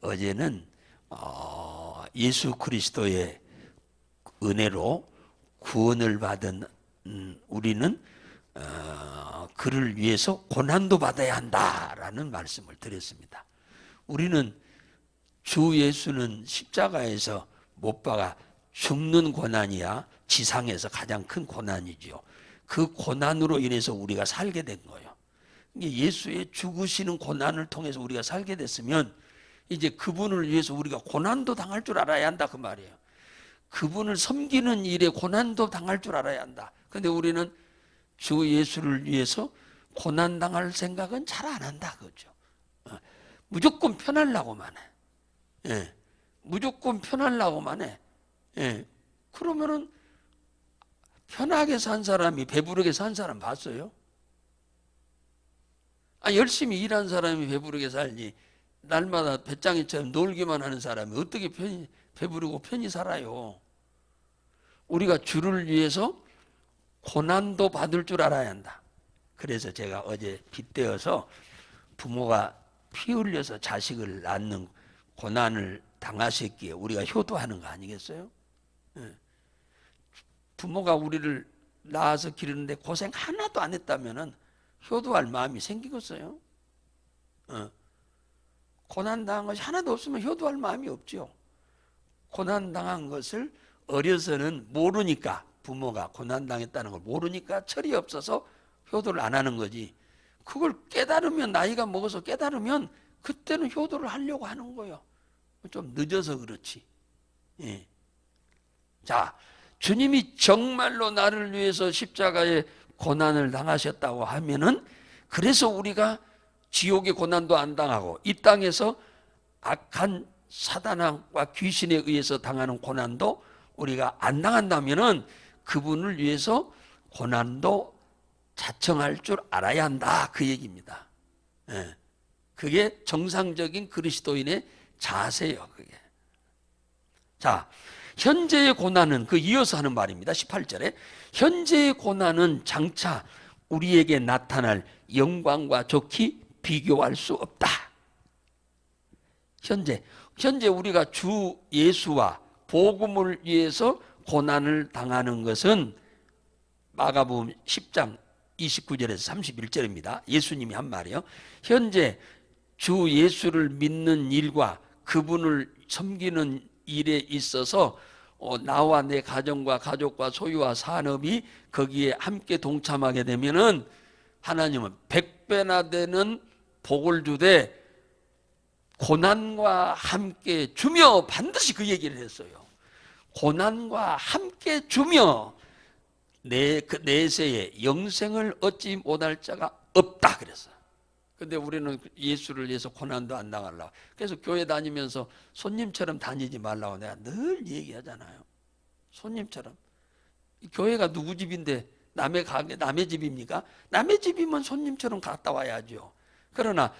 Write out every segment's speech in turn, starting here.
어제는 어, 예수 그리스도의 은혜로 구원을 받은 음, 우리는 어, 그를 위해서 고난도 받아야 한다라는 말씀을 드렸습니다. 우리는 주 예수는 십자가에서 못 박아 죽는 고난이야 지상에서 가장 큰 고난이지요. 그 고난으로 인해서 우리가 살게 된 거예요. 예수의 죽으시는 고난을 통해서 우리가 살게 됐으면 이제 그분을 위해서 우리가 고난도 당할 줄 알아야 한다 그 말이에요. 그분을 섬기는 일에 고난도 당할 줄 알아야 한다. 근데 우리는 주 예수를 위해서 고난 당할 생각은 잘 안 한다 그죠. 어, 무조건 편하려고만 해. 예. 무조건 편하려고만 해. 예. 그러면은 편하게 산 사람이 배부르게 산 사람 봤어요? 아, 열심히 일한 사람이 배부르게 살지. 날마다 배짱이처럼 놀기만 하는 사람이 어떻게 편히, 배부르고 편히 살아요? 우리가 주를 위해서 고난도 받을 줄 알아야 한다. 그래서 제가 어제 빗대어서 부모가 피 흘려서 자식을 낳는 고난을 당하셨기에 우리가 효도하는 거 아니겠어요? 예. 부모가 우리를 낳아서 기르는데 고생 하나도 안 했다면은 효도할 마음이 생기겠어요? 어. 고난 당한 것이 하나도 없으면 효도할 마음이 없죠. 고난 당한 것을 어려서는 모르니까 부모가 고난 당했다는 걸 모르니까 철이 없어서 효도를 안 하는 거지. 그걸 깨달으면 나이가 먹어서 깨달으면 그때는 효도를 하려고 하는 거예요. 좀 늦어서 그렇지. 예. 자, 주님이 정말로 나를 위해서 십자가에 고난을 당하셨다고 하면은 그래서 우리가 지옥의 고난도 안 당하고 이 땅에서 악한 사단과 귀신에 의해서 당하는 고난도 우리가 안 당한다면은 그분을 위해서 고난도 자청할 줄 알아야 한다 그 얘기입니다. 예. 그게 정상적인 그리스도인의 자세요. 그게. 자, 현재의 고난은 그 이어서 하는 말입니다. 18절에 현재의 고난은 장차 우리에게 나타날 영광과 좋기 비교할 수 없다. 현재 현재 우리가 주 예수와 복음을 위해서 고난을 당하는 것은 마가복음 10장 29절에서 31절입니다. 예수님이 한 말이요. 현재 주 예수를 믿는 일과 그분을 섬기는 일에 있어서 어, 나와 내 가정과 가족과 소유와 산업이 거기에 함께 동참하게 되면은 하나님은 백배나 되는 복을 주되 고난과 함께 주며 반드시 그 얘기를 했어요. 고난과 함께 주며 내, 그 내세에 영생을 얻지 못할 자가 없다 그랬어요. 근데 우리는 예수를 위해서 고난도 안 당하려고. 그래서 교회 다니면서 손님처럼 다니지 말라고 내가 늘 얘기하잖아요. 손님처럼. 교회가 누구 집인데 남의 가게, 남의 집입니까? 남의 집이면 손님처럼 갔다 와야죠. 그러나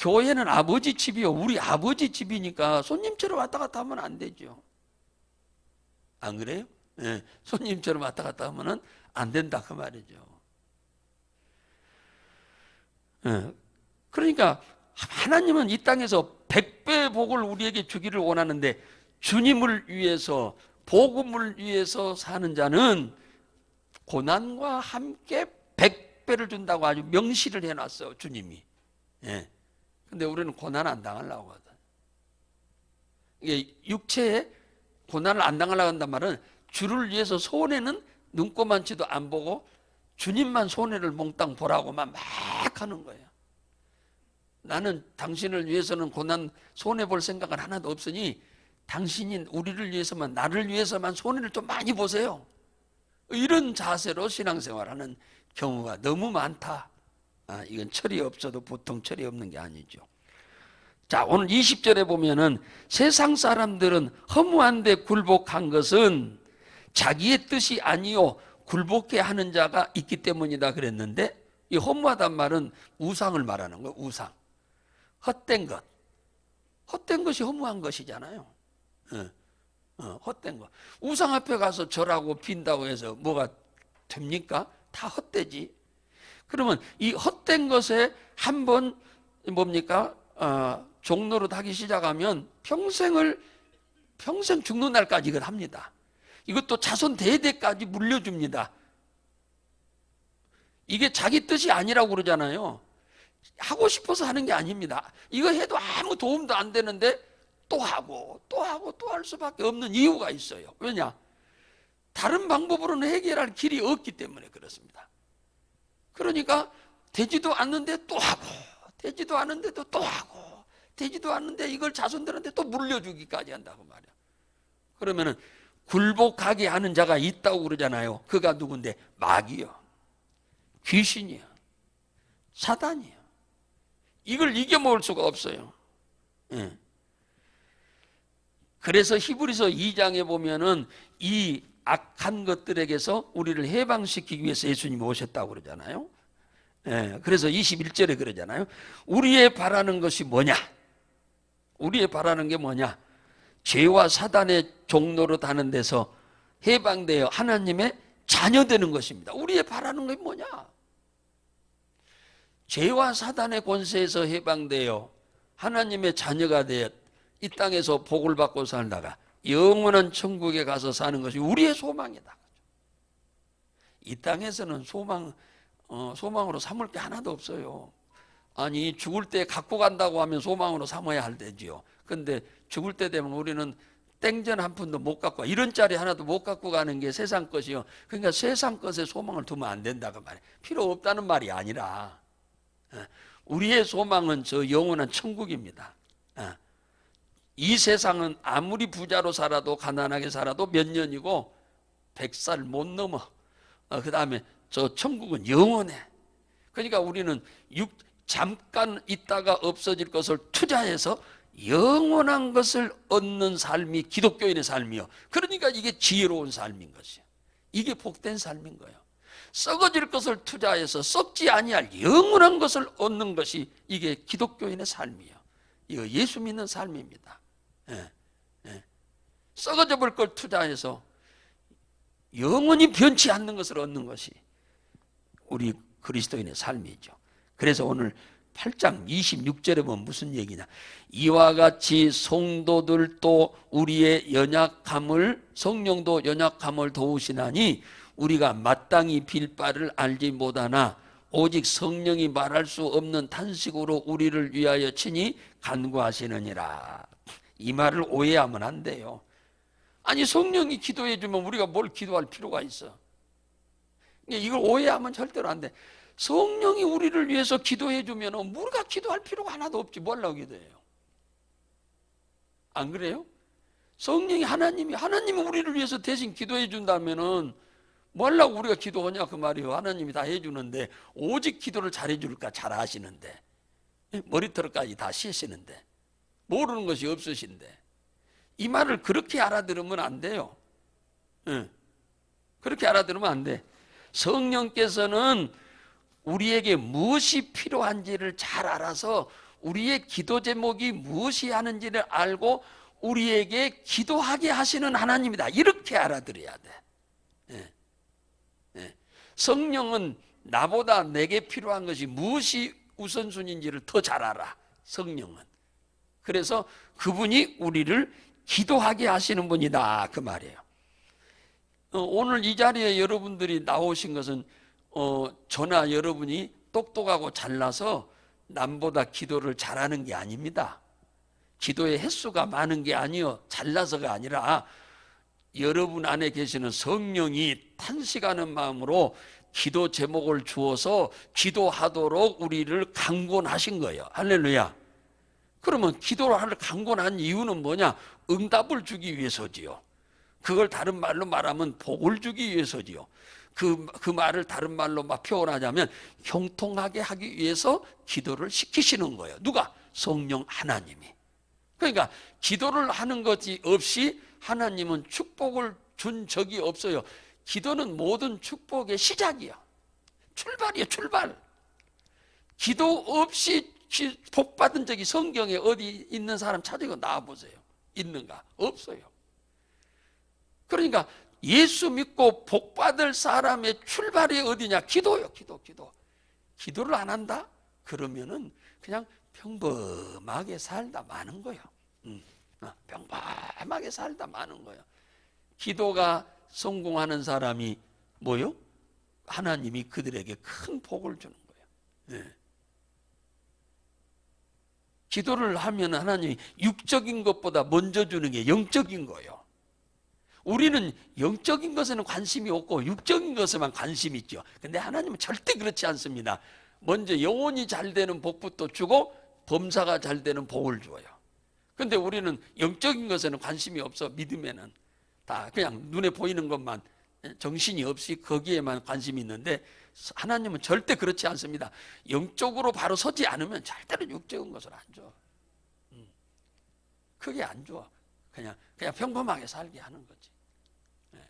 교회는 아버지 집이요. 우리 아버지 집이니까 손님처럼 왔다 갔다 하면 안 되죠. 안 그래요? 예, 손님처럼 왔다 갔다 하면은 안 된다 그 말이죠. 예, 그러니까 하나님은 이 땅에서 백배 복을 우리에게 주기를 원하는데 주님을 위해서 복음을 위해서 사는 자는 고난과 함께 백배를 준다고 아주 명시를 해놨어 주님이. 예. 근데 우리는 고난 안 당하려고 하거든. 이게 육체에 고난을 안 당하려고 한단 말은 주를 위해서 손해는 눈꼽만치도 안 보고 주님만 손해를 몽땅 보라고만 막 하는 거예요. 나는 당신을 위해서는 고난 손해 볼 생각은 하나도 없으니 당신이 우리를 위해서만 나를 위해서만 손해를 좀 많이 보세요. 이런 자세로 신앙생활하는 경우가 너무 많다. 아, 이건 철이 없어도 보통 철이 없는 게 아니죠. 자, 오늘 20절에 보면은 세상 사람들은 허무한데 굴복한 것은 자기의 뜻이 아니요 굴복해 하는 자가 있기 때문이다 그랬는데 이 허무하단 말은 우상을 말하는 거예요. 우상. 헛된 것. 헛된 것이 허무한 것이잖아요. 어, 어, 헛된 것. 우상 앞에 가서 절하고 빈다고 해서 뭐가 됩니까? 다 헛되지. 그러면 이 헛된 것에 한번 뭡니까? 어, 종로로 하기 시작하면 평생을 평생 죽는 날까지 이걸 합니다. 이것도 자손 대대까지 물려줍니다. 이게 자기 뜻이 아니라고 그러잖아요. 하고 싶어서 하는 게 아닙니다. 이거 해도 아무 도움도 안 되는데 또 하고 또 하고 또 할 수밖에 없는 이유가 있어요. 왜냐? 다른 방법으로는 해결할 길이 없기 때문에 그렇습니다. 그러니까 되지도 않는데 또 하고 되지도 않는데도 또 하고 되지도 않는데 이걸 자손들한테 또 물려주기까지 한다고 말이야. 그러면은 굴복하게 하는 자가 있다고 그러잖아요. 그가 누군데 마귀요. 귀신이요. 사단이요. 이걸 이겨먹을 수가 없어요. 예. 그래서 히브리서 2장에 보면은 이 악한 것들에게서 우리를 해방시키기 위해서 예수님이 오셨다고 그러잖아요. 예. 그래서 21절에 그러잖아요. 우리의 바라는 것이 뭐냐? 우리의 바라는 게 뭐냐? 죄와 사단의 종로로 다는 데서 해방되어 하나님의 자녀 되는 것입니다. 우리의 바라는 게 뭐냐? 죄와 사단의 권세에서 해방되어 하나님의 자녀가 되어 이 땅에서 복을 받고 살다가 영원한 천국에 가서 사는 것이 우리의 소망이다. 이 땅에서는 소망 어, 소망으로 삼을 게 하나도 없어요. 아니 죽을 때 갖고 간다고 하면 소망으로 삼아야 할 때지요. 근데 죽을 때 되면 우리는 땡전 한 푼도 못 갖고 와. 이런 짜리 하나도 못 갖고 가는 게 세상 것이요. 그러니까 세상 것에 소망을 두면 안 된다고 말해. 필요 없다는 말이 아니라 어, 우리의 소망은 저 영원한 천국입니다. 어, 이 세상은 아무리 부자로 살아도 가난하게 살아도 몇 년이고 백살못 넘어. 그 다음에 저 천국은 영원해. 그러니까 우리는 육, 잠깐 있다가 없어질 것을 투자해서 영원한 것을 얻는 삶이 기독교인의 삶이요. 그러니까 이게 지혜로운 삶인 것이요. 이게 복된 삶인 거예요. 썩어질 것을 투자해서 썩지 아니할 영원한 것을 얻는 것이 이게 기독교인의 삶이요. 이거 예수 믿는 삶입니다. 예, 예. 썩어져 볼 걸 투자해서 영원히 변치 않는 것을 얻는 것이 우리 그리스도인의 삶이죠. 그래서 오늘 8장 26절에 보면 무슨 얘기냐. 이와 같이 성도들도 우리의 연약함을, 성령도 연약함을 도우시나니 우리가 마땅히 빌 바를 알지 못하나 오직 성령이 말할 수 없는 탄식으로 우리를 위하여 친히 간구하시느니라. 이 말을 오해하면 안 돼요. 아니 성령이 기도해 주면 우리가 뭘 기도할 필요가 있어? 이걸 오해하면 절대로 안 돼. 성령이 우리를 위해서 기도해 주면 우리가 기도할 필요가 하나도 없지. 뭘라고 기도해요? 안 그래요? 성령이 하나님이 하나님이 우리를 위해서 대신 기도해 준다면은 뭐라고 우리가 기도하냐 그 말이요. 하나님이 다 해주는데 오직 기도를 잘해 줄까 잘 아시는데 머리털까지 다 씻시는데 모르는 것이 없으신데 이 말을 그렇게 알아들으면 안 돼요. 응. 그렇게 알아들으면 안 돼. 성령께서는 우리에게 무엇이 필요한지를 잘 알아서 우리의 기도 제목이 무엇이 하는지를 알고 우리에게 기도하게 하시는 하나님이다. 이렇게 알아들어야 돼. 예. 예. 성령은 나보다 내게 필요한 것이 무엇이 우선순위인지를 더 잘 알아. 성령은. 그래서 그분이 우리를 기도하게 하시는 분이다. 그 말이에요. 어, 오늘 이 자리에 여러분들이 나오신 것은 어, 저나 여러분이 똑똑하고 잘나서 남보다 기도를 잘하는 게 아닙니다. 기도의 횟수가 많은 게 아니요. 잘나서가 아니라 여러분 안에 계시는 성령이 탄식하는 마음으로 기도 제목을 주어서 기도하도록 우리를 강권하신 거예요. 할렐루야. 그러면 기도를 하는 강권한 이유는 뭐냐? 응답을 주기 위해서지요. 그걸 다른 말로 말하면 복을 주기 위해서지요. 그, 그 말을 다른 말로 막 표현하자면 형통하게 하기 위해서 기도를 시키시는 거예요. 누가? 성령 하나님이. 그러니까 기도를 하는 것이 없이 하나님은 축복을 준 적이 없어요. 기도는 모든 축복의 시작이야. 출발이야, 출발. 기도 없이 복 받은 적이 성경에 어디 있는 사람 찾으고 나와 보세요. 있는가? 없어요. 그러니까 예수 믿고 복 받을 사람의 출발이 어디냐? 기도요, 기도, 기도. 기도를 안 한다? 그러면은 그냥 평범하게 살다 마는 거예요. 음, 어, 평범하게 살다 마는 거예요. 기도가 성공하는 사람이 뭐요? 하나님이 그들에게 큰 복을 주는 거예요. 예. 기도를 하면 하나님이 육적인 것보다 먼저 주는 게 영적인 거예요. 우리는 영적인 것에는 관심이 없고 육적인 것에만 관심이 있죠. 근데 하나님은 절대 그렇지 않습니다. 먼저 영혼이 잘 되는 복부터 주고 범사가 잘 되는 복을 줘요. 근데 우리는 영적인 것에는 관심이 없어 믿음에는 다 그냥 눈에 보이는 것만 정신이 없이 거기에만 관심이 있는데 하나님은 절대 그렇지 않습니다. 영적으로 바로 서지 않으면 절대로 육적인 것을 안 줘. 음. 크게 안 줘. 그냥 그냥 평범하게 살게 하는 거지. 예.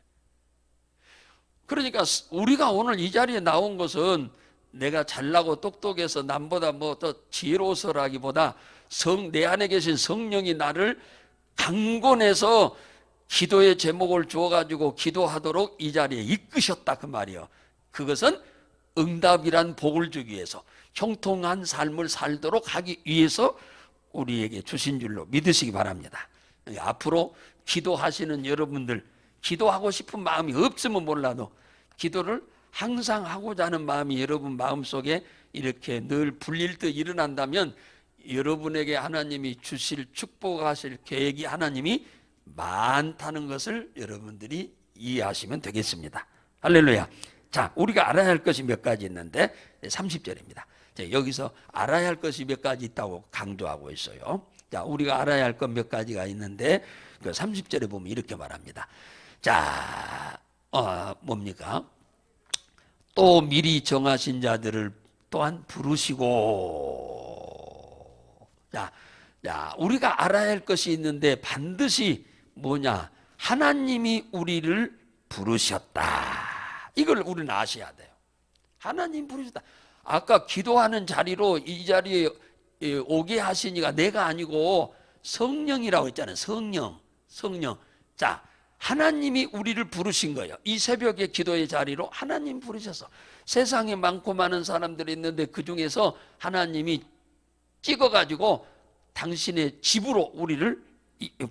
그러니까 우리가 오늘 이 자리에 나온 것은 내가 잘나고 똑똑해서 남보다 뭐 더 지혜로워서라기보다 성, 내 안에 계신 성령이 나를 강권해서 기도의 제목을 주어 가지고 기도하도록 이 자리에 이끄셨다 그 말이요. 그것은 응답이란 복을 주기 위해서 형통한 삶을 살도록 하기 위해서 우리에게 주신 줄로 믿으시기 바랍니다. 앞으로 기도하시는 여러분들 기도하고 싶은 마음이 없으면 몰라도 기도를 항상 하고자 하는 마음이 여러분 마음속에 이렇게 늘 불릴 듯 일어난다면 여러분에게 하나님이 주실 축복하실 계획이 하나님이 많다는 것을 여러분들이 이해하시면 되겠습니다. 할렐루야. 자, 우리가 알아야 할 것이 몇 가지 있는데 30절입니다. 자, 여기서 알아야 할 것이 몇 가지 있다고 강조하고 있어요. 자, 우리가 알아야 할 것 몇 가지가 있는데 그 30절에 보면 이렇게 말합니다. 자, 어, 뭡니까? 또 미리 정하신 자들을 또한 부르시고 자, 자, 우리가 알아야 할 것이 있는데 반드시 뭐냐? 하나님이 우리를 부르셨다. 이걸 우리는 아셔야 돼요. 하나님 부르셨다. 아까 기도하는 자리로 이 자리에 오게 하시니가 내가 아니고 성령이라고 했잖아요. 성령. 성령. 자, 하나님이 우리를 부르신 거예요. 이 새벽의 기도의 자리로 하나님 부르셔서 세상에 많고 많은 사람들이 있는데 그 중에서 하나님이 찍어가지고 당신의 집으로 우리를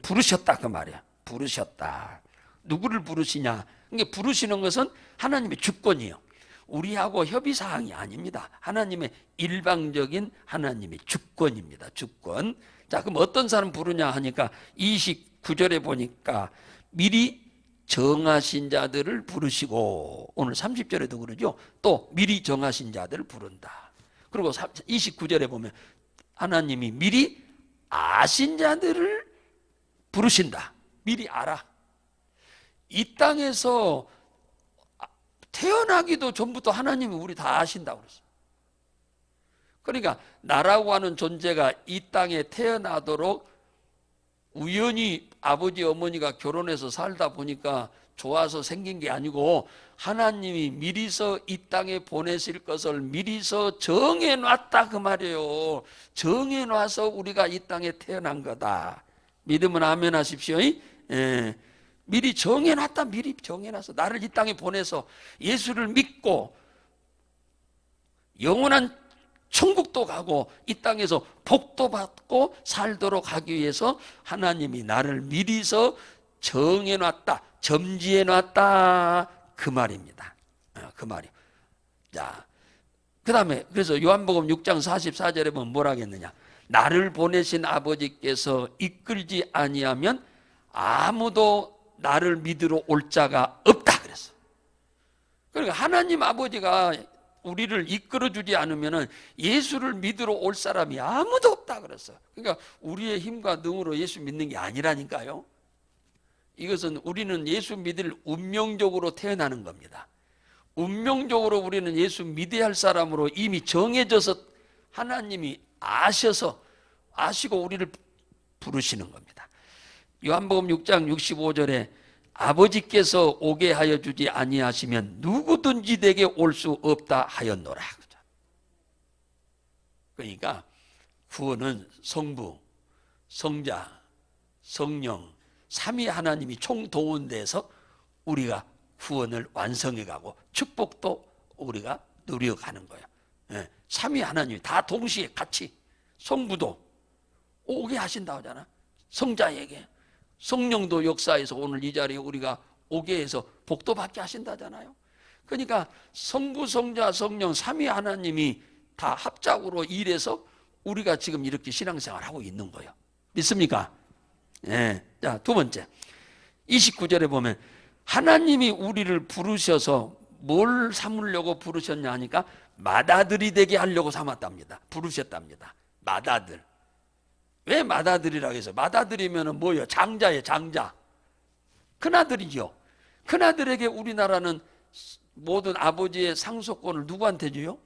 부르셨다 그 말이야. 부르셨다. 누구를 부르시냐? 이게 부르시는 것은 하나님의 주권이요. 우리하고 협의 사항이 아닙니다. 하나님의 일방적인 하나님의 주권입니다. 주권. 자, 그럼 어떤 사람 부르냐 하니까 29절에 보니까 미리 정하신 자들을 부르시고 오늘 30절에도 그러죠. 또 미리 정하신 자들을 부른다. 그리고 29절에 보면 하나님이 미리 아신 자들을 부르신다. 미리 알아. 이 땅에서 태어나기도 전부터 하나님이 우리 다 아신다고 그랬어. 그러니까 나라고 하는 존재가 이 땅에 태어나도록 우연히 아버지 어머니가 결혼해서 살다 보니까 좋아서 생긴 게 아니고 하나님이 미리서 이 땅에 보내실 것을 미리서 정해 놨다 그 말이에요. 정해 놔서 우리가 이 땅에 태어난 거다. 믿으면 아멘 하십시오. 예. 미리 정해 놨다. 미리 정해 놨어. 나를 이 땅에 보내서 예수를 믿고 영원한 천국도 가고 이 땅에서 복도 받고 살도록 하기 위해서 하나님이 나를 미리서 정해 놨다. 점지해 놨다. 그 말입니다. 어, 그 말이. 자. 그 다음에 그래서 요한복음 6장 44절에 보면 뭐라 하겠느냐? 나를 보내신 아버지께서 이끌지 아니하면 아무도 나를 믿으러 올 자가 없다 그랬어. 그러니까 하나님 아버지가 우리를 이끌어 주지 않으면 예수를 믿으러 올 사람이 아무도 없다 그랬어. 그러니까 우리의 힘과 능으로 예수 믿는 게 아니라니까요. 이것은 우리는 예수 믿을 운명적으로 태어나는 겁니다. 운명적으로 우리는 예수 믿어야 할 사람으로 이미 정해져서 하나님이 아셔서 아시고 우리를 부르시는 겁니다. 요한복음 6장 65절에 아버지께서 오게 하여 주지 아니하시면 누구든지 내게 올 수 없다 하였노라. 그러니까 구원은 성부, 성자, 성령, 삼위 하나님이 총동원돼서 우리가 구원을 완성해 가고 축복도 우리가 누려가는 거예요. 예, 삼위 하나님이 다 동시에 같이 성부도 오게 하신다 하잖아. 성자에게. 성령도 역사에서 오늘 이 자리에 우리가 오게 해서 복도 받게 하신다잖아요. 그러니까 성부, 성자, 성령 삼위 하나님이 다 합작으로 일해서 우리가 지금 이렇게 신앙생활 하고 있는 거예요. 믿습니까? 예. 자, 두 번째. 29절에 보면 하나님이 우리를 부르셔서 뭘 삼으려고 부르셨냐 하니까 맏아들이 되게 하려고 삼았답니다. 부르셨답니다. 맏아들. 왜 맏아들이라고 해서 맏아들이면 뭐예요? 장자예요, 장자. 큰아들이죠. 큰아들에게 우리나라는 모든 아버지의 상속권을 누구한테 줘요?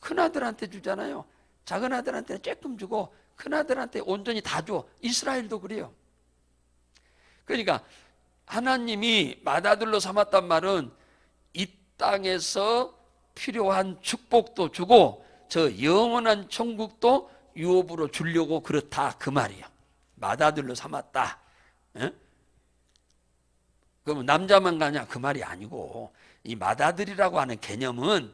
큰아들한테 주잖아요. 작은 아들한테는 조금 주고 큰아들한테 온전히 다 줘. 이스라엘도 그래요. 그러니까 하나님이 맏아들로 삼았단 말은 이 땅에서 필요한 축복도 주고 저 영원한 천국도 유업으로 주려고 그렇다 그 말이에요. 맏아들로 삼았다. 예? 그러면 남자만 가냐 그 말이 아니고 이 맏아들이라고 하는 개념은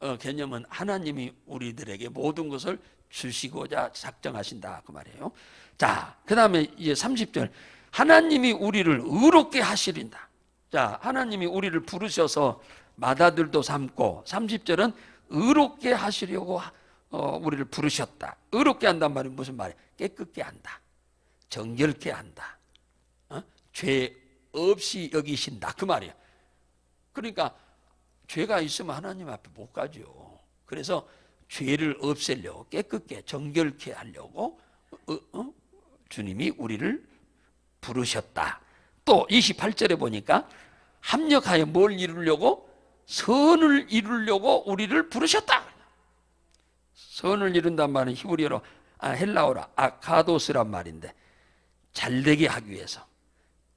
어, 개념은 하나님이 우리들에게 모든 것을 주시고자 작정하신다 그 말이에요. 자, 그다음에 이제 30절 하나님이 우리를 의롭게 하시린다. 자, 하나님이 우리를 부르셔서 맏아들도 삼고 30절은 의롭게 하시려고 어, 우리를 부르셨다. 의롭게 한단 말이 무슨 말이에요? 깨끗게 한다. 정결케 한다. 어? 죄 없이 여기신다. 그 말이에요. 그러니까 죄가 있으면 하나님 앞에 못 가죠. 그래서 죄를 없애려고 깨끗게 정결케 하려고 어, 어? 주님이 우리를 부르셨다. 또 28절에 보니까 합력하여 뭘 이루려고 선을 이루려고 우리를 부르셨다. 선을 이룬단 말은 히브리어로 아, 헬라어로 아카도스란 말인데 잘되게 하기 위해서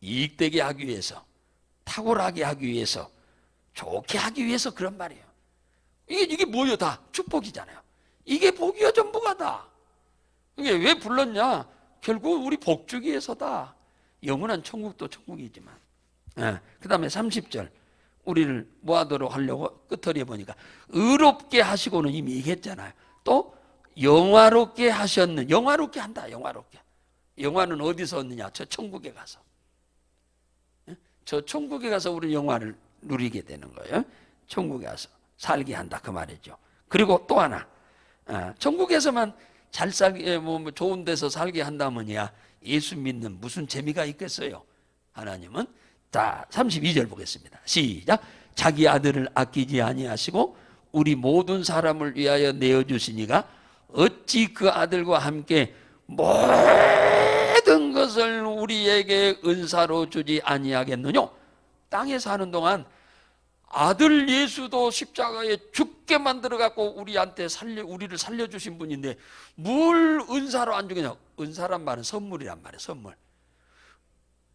이익되게 하기 위해서 탁월하게 하기 위해서 좋게 하기 위해서 그런 말이에요. 이게 이게 뭐예요? 다 축복이잖아요. 이게 복이요 전부가 다. 이게 왜 불렀냐? 결국 우리 복 주기 위해서다. 영원한 천국도 천국이지만. 예. 그다음에 30절. 우리를 뭐하도록 하려고 끝터리에 보니까 의롭게 하시고는 이미 얘기했잖아요. 또 영화롭게 하셨는 영화롭게 한다. 영화롭게. 영화는 어디서 얻느냐? 저 천국에 가서. 예? 저 천국에 가서 우리 영화를 누리게 되는 거예요. 천국에 가서 살게 한다 그 말이죠. 그리고 또 하나, 어, 천국에서만 잘 살게 뭐, 뭐 좋은 데서 살게 한다면야 예수 믿는 무슨 재미가 있겠어요? 하나님은 자 32절 보겠습니다. 시작. 자기 아들을 아끼지 아니하시고 우리 모든 사람을 위하여 내어 주시니가 어찌 그 아들과 함께 모든 것을 우리에게 은사로 주지 아니하겠느냐? 땅에 사는 동안 아들 예수도 십자가에 죽게 만들어 갖고 우리한테 살려 우리를 살려 주신 분인데 뭘 은사로 안 주겠냐? 은사란 말은 선물이란 말이에요. 선물.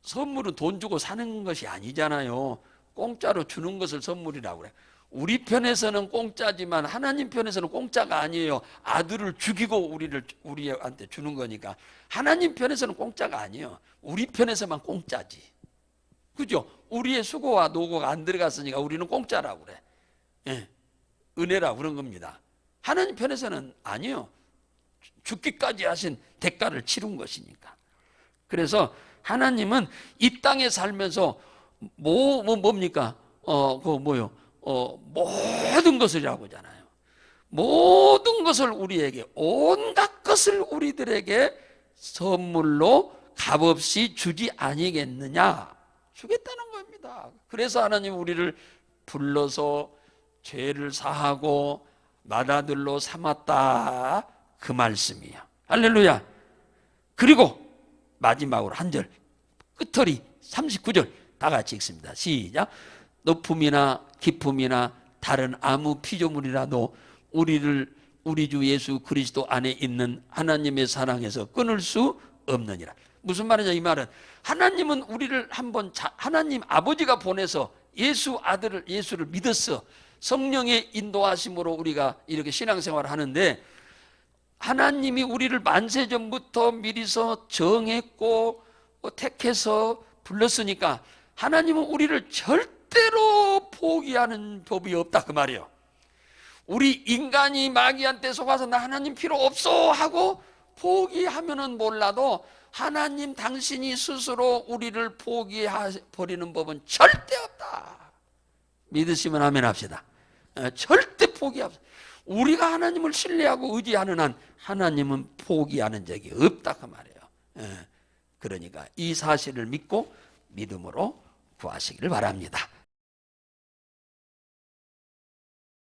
선물은 돈 주고 사는 것이 아니잖아요. 공짜로 주는 것을 선물이라고 그래. 우리 편에서는 공짜지만 하나님 편에서는 공짜가 아니에요. 아들을 죽이고 우리를 우리한테 주는 거니까 하나님 편에서는 공짜가 아니에요. 우리 편에서만 공짜지. 그죠? 우리의 수고와 노고가 안 들어갔으니까 우리는 공짜라고 그래. 예. 은혜라 그런 겁니다. 하나님 편에서는 아니요. 죽기까지 하신 대가를 치른 것이니까. 그래서 하나님은 이 땅에 살면서 뭐, 뭐 뭡니까? 어, 그 뭐요? 어, 모든 것을이라고 하잖아요. 모든 것을 우리에게 온갖 것을 우리들에게 선물로 값없이 주지 아니겠느냐? 주겠다는 겁니다. 그래서 하나님 우리를 불러서 죄를 사하고 맏아들로 삼았다 그 말씀이에요. 할렐루야. 그리고 마지막으로 한 절 끝털이 39절 다 같이 읽습니다. 시작. 높음이나 깊음이나 다른 아무 피조물이라도 우리를 우리 주 예수 그리스도 안에 있는 하나님의 사랑에서 끊을 수 없느니라. 무슨 말이냐 이 말은 하나님은 우리를 한번 하나님 아버지가 보내서 예수 아들을 예수를 믿었어. 성령의 인도하심으로 우리가 이렇게 신앙생활을 하는데 하나님이 우리를 만세 전부터 미리서 정했고 어, 택해서 불렀으니까 하나님은 우리를 절대 로 포기하는 법이 없다 그 말이에요. 우리 인간이 마귀한테 속아서 나 하나님 필요 없어 하고 포기하면은 몰라도 하나님 당신이 스스로 우리를 포기해 버리는 법은 절대 없다. 믿으시면 아멘 합시다. 어, 절대 포기 없. 우리가 하나님을 신뢰하고 의지하는 한 하나님은 포기하는 적이 없다 그 말이에요. 예. 그러니까 이 사실을 믿고 믿음으로 구하시기를 바랍니다.